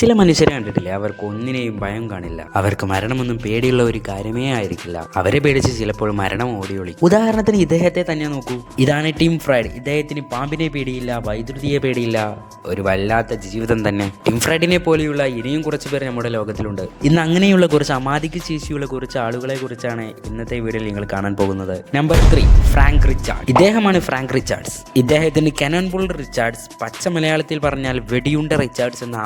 ചില മനുഷ്യരെ കണ്ടിട്ടില്ലേ? അവർക്ക് ഒന്നിനെയും ഭയം കാണില്ല. അവർക്ക് മരണമൊന്നും പേടിയുള്ള ഒരു കാര്യമേ ആയിരിക്കില്ല. അവരെ പേടിച്ച് ചിലപ്പോൾ മരണം ഓടിയൊളി ഉദാഹരണത്തിന് ഇദ്ദേഹത്തെ തന്നെ നോക്കൂ. ഇതാണ് ടീം ഫ്രൈഡ്. ഇദ്ദേഹത്തിന് പാമ്പിനെ പേടിയില്ല വൈദ്യുതിയെ പേടിയില്ല ഒരു വല്ലാത്ത ജീവിതം തന്നെ. ടീം ഫ്രൈഡിനെ പോലെയുള്ള ഇനിയും കുറച്ച് പേർ നമ്മുടെ ലോകത്തിലുണ്ട്. ഇന്ന് അങ്ങനെയുള്ള കുറച്ച് അമാതിക്ക് ശേഷിയുള്ള കുറച്ച് ആളുകളെ കുറിച്ചാണ് ഇന്നത്തെ വീഡിയോയിൽ നിങ്ങൾ കാണാൻ പോകുന്നത്. നമ്പർ ത്രീ ഫ്രാങ്ക് റിച്ചാർഡ് ഇദ്ദേഹമാണ് ഫ്രാങ്ക് റിച്ചാർഡ്സ് ഇദ്ദേഹത്തിന് കനോൺ ബുൾ റിച്ചാർഡ്സ് പച്ച മലയാളത്തിൽ പറഞ്ഞാൽ വെടിയുണ്ട റിച്ചാർഡ്സ് എന്ന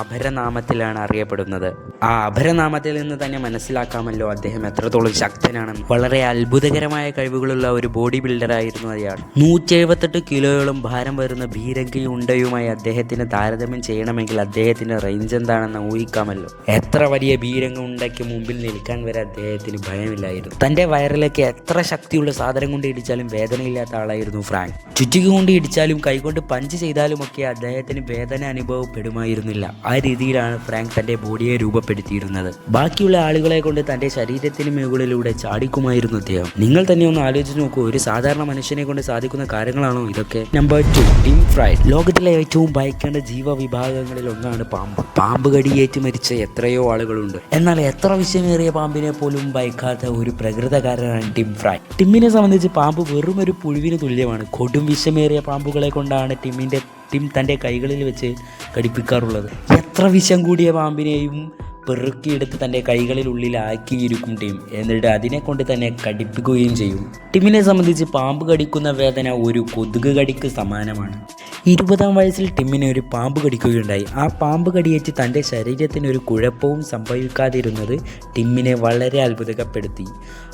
അപരനാമത്തിലാണ് അറിയപ്പെടുന്നത്. ആ അപരനാമത്തിൽ നിന്ന് തന്നെ മനസ്സിലാക്കാമല്ലോ അദ്ദേഹം എത്രത്തോളം ശക്തനാണെന്ന്. വളരെ അത്ഭുതകരമായ കഴിവുകളുള്ള ഒരു ബോഡി ബിൽഡറായിരുന്നു അയാൾ. നൂറ്റി എഴുപത്തെട്ട് കിലോയോളം ഭാരം വരുന്ന ഭീരങ്കി ഉണ്ടയുമായി അദ്ദേഹത്തിന് താരതമ്യം ചെയ്യണമെങ്കിൽ അദ്ദേഹത്തിന്റെ റേഞ്ച് എന്താണെന്ന് ഊഹിക്കാമല്ലോ. എത്ര വലിയ ഭീരങ്ക ഉണ്ടയ്ക്ക് മുമ്പിൽ നിൽക്കാൻ വരെ അദ്ദേഹത്തിന് ഭയമില്ലായിരുന്നു. തന്റെ വയറിലേക്ക് എത്ര ശക്തിയുള്ള സാധനം കൊണ്ട് ഇടിച്ചാലും വേദനയില്ലാത്ത ആളായിരുന്നു ഫ്രാങ്ക്. ചുറ്റിക കൊണ്ട് ഇടിച്ചാലും കൈകൊണ്ട് പഞ്ച് ചെയ്താലും ഒക്കെ അദ്ദേഹത്തിന് വേദന അനുഭവപ്പെടുമായിരുന്നില്ല ആ രീതിയിലാണ് ഫ്രാങ്ക് തന്റെ ബോഡിയെ രൂപപ്പെടുത്തിയിരുന്നത്. ബാക്കിയുള്ള ആളുകളെ കൊണ്ട് തന്റെ ശരീരത്തിന് മുകളിലൂടെ ചാടിക്കുമായിരുന്നു അദ്ദേഹം. നിങ്ങൾ തന്നെ ഒന്ന് ആലോചിച്ച് നോക്കൂ ഒരു സാധാരണ മനുഷ്യനെ കൊണ്ട് സാധിക്കുന്ന കാര്യങ്ങളാണോ ഇതൊക്കെ? നമ്പർ ടു ഡിം ഫ്രൈഡ് ലോകത്തിലെ ഏറ്റവും ഭയക്കേണ്ട ജീവവിഭാഗങ്ങളിൽ ഒന്നാണ് പാമ്പ്. പാമ്പ് കടിയേറ്റ് മരിച്ച എത്രയോ ആളുകളുണ്ട്. എന്നാൽ എത്ര വിഷമേറിയ പാമ്പിനെ പോലും ഭയക്കാത്ത ഒരു പ്രകൃതകാരനാണ് ടിം ഫ്രൈ ടിമ്മിനെ സംബന്ധിച്ച് പാമ്പ് വെറും ഒരു പുഴുവിന് തുല്യമാണ്. കൊടും വിഷമേറിയ പാമ്പുകളെ കൊണ്ടാണ് ടിമ്മിന്റെ ടിം തന്റെ കൈകളിൽ വെച്ച് കടിപ്പിക്കാറുള്ളത്. എത്ര വിഷം കൂടിയ പാമ്പിനെയും പെറുക്കിയെടുത്ത് തന്റെ കൈകളിൽ ആക്കിയിരിക്കും ടീം. എന്നിട്ട് അതിനെ കൊണ്ട് തന്നെ കടിപ്പിക്കുകയും ചെയ്യും. ടീമിനെ സംബന്ധിച്ച് പാമ്പ് കടിക്കുന്ന വേദന ഒരു കൊതുക് കടിക്ക് സമാനമാണ്. ഇരുപതാം വയസ്സിൽ ടിമ്മിനെ ഒരു പാമ്പ് കടിക്കുകയുണ്ടായി. ആ പാമ്പ് കടിയേറ്റ് തന്റെ ശരീരത്തിന് ഒരു കുഴപ്പവും സംഭവിക്കാതിരുന്നത് ടിമ്മിനെ വളരെ അത്ഭുതപ്പെടുത്തി.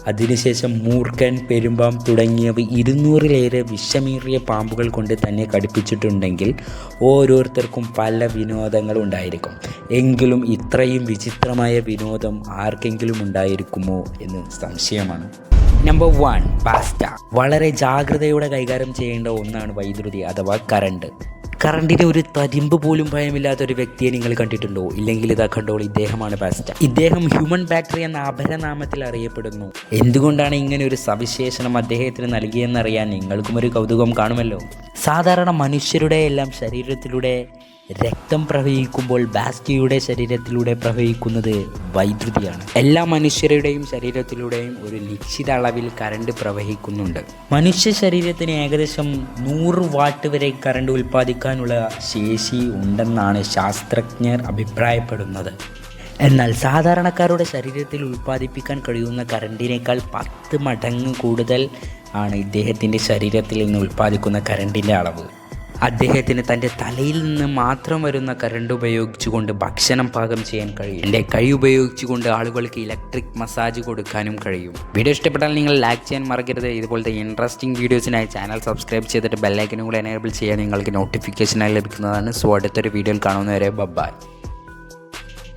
അതിനുശേഷം മൂർഖൻ പെരുമ്പാം തുടങ്ങിയവ ഇരുന്നൂറിലേറെ വിഷമേറിയ പാമ്പുകൾ കൊണ്ട് തന്നെ കടിപ്പിച്ചിട്ടുണ്ടെങ്കിൽ ഓരോരുത്തർക്കും പല വിനോദങ്ങളും ഉണ്ടായിരിക്കും. എങ്കിലും ഇത്രയും വിചിത്രമായ വിനോദം ആർക്കെങ്കിലും ഉണ്ടായിരിക്കുമോ എന്ന് സംശയമാണ്. നമ്പർ വൺ പാസ്റ്റ വളരെ ജാഗ്രതയോടെ കൈകാര്യം ചെയ്യേണ്ട ഒന്നാണ് വൈദ്യുതി അഥവാ കറണ്ട് കറണ്ടിന് ഒരു തരിമ്പ് പോലും ഭയമില്ലാത്ത ഒരു വ്യക്തിയെ നിങ്ങൾ കണ്ടിട്ടുണ്ടോ? ഇല്ലെങ്കിൽ ഇതാ കണ്ടോൾ ഇദ്ദേഹമാണ് പാസ്റ്റ ഇദ്ദേഹം ഹ്യൂമൻ ബാറ്ററി എന്ന അപരനാമത്തിൽ അറിയപ്പെടുന്നു. എന്തുകൊണ്ടാണ് ഇങ്ങനെ ഒരു സവിശേഷണം അദ്ദേഹത്തിന് നൽകിയെന്നറിയാൻ നിങ്ങൾക്കും ഒരു കൗതുകം കാണുമല്ലോ? സാധാരണ മനുഷ്യരുടെ എല്ലാം ശരീരത്തിലൂടെ രക്തം പ്രവഹിക്കുമ്പോൾ ബാസ്റ്റിയുടെ ശരീരത്തിലൂടെ പ്രവഹിക്കുന്നത് വൈദ്യുതിയാണ്. എല്ലാ മനുഷ്യരുടെയും ശരീരത്തിലൂടെയും ഒരു നിശ്ചിത അളവിൽ കറണ്ട് പ്രവഹിക്കുന്നുണ്ട്. മനുഷ്യ ശരീരത്തിന് ഏകദേശം നൂറ് വാട്ട് വരെ കറണ്ട് ഉൽപ്പാദിക്കാനുള്ള ശേഷി ഉണ്ടെന്നാണ് ശാസ്ത്രജ്ഞർ അഭിപ്രായപ്പെടുന്നത്. എന്നാൽ സാധാരണക്കാരുടെ ശരീരത്തിൽ ഉൽപ്പാദിപ്പിക്കാൻ കഴിയുന്ന കറണ്ടിനേക്കാൾ പത്ത് മടങ്ങ് കൂടുതൽ ആണ് ഇദ്ദേഹത്തിന്റെ ശരീരത്തിൽ നിന്ന് ഉൽപ്പാദിക്കുന്ന കറണ്ടിന്റെ അളവ്. അദ്ദേഹത്തിന് തന്റെ തലയിൽ നിന്ന് മാത്രം വരുന്ന കറണ്ട് ഉപയോഗിച്ചുകൊണ്ട് ഭക്ഷണം പാകം ചെയ്യാൻ കഴിയും. എന്റെ കൈ ഉപയോഗിച്ചുകൊണ്ട് ആളുകൾക്ക് ഇലക്ട്രിക് മസാജ് കൊടുക്കാനും കഴിയും. വീഡിയോ ഇഷ്ടപ്പെട്ടാൽ നിങ്ങൾ ലൈക്ക് ചെയ്യാൻ മറക്കരുത്. ഇതുപോലത്തെ ഇൻട്രസ്റ്റിംഗ് വീഡിയോസിനായി ചാനൽ സബ്സ്ക്രൈബ് ചെയ്തിട്ട് ബെല്ലൈക്കനും കൂടെ എനേബിൾ ചെയ്യാൻ നിങ്ങൾക്ക് നോട്ടിഫിക്കേഷനായി ലഭിക്കുന്നതാണ്. സോ അടുത്തൊരു വീഡിയോയിൽ കാണുന്നവരെ ബബായ്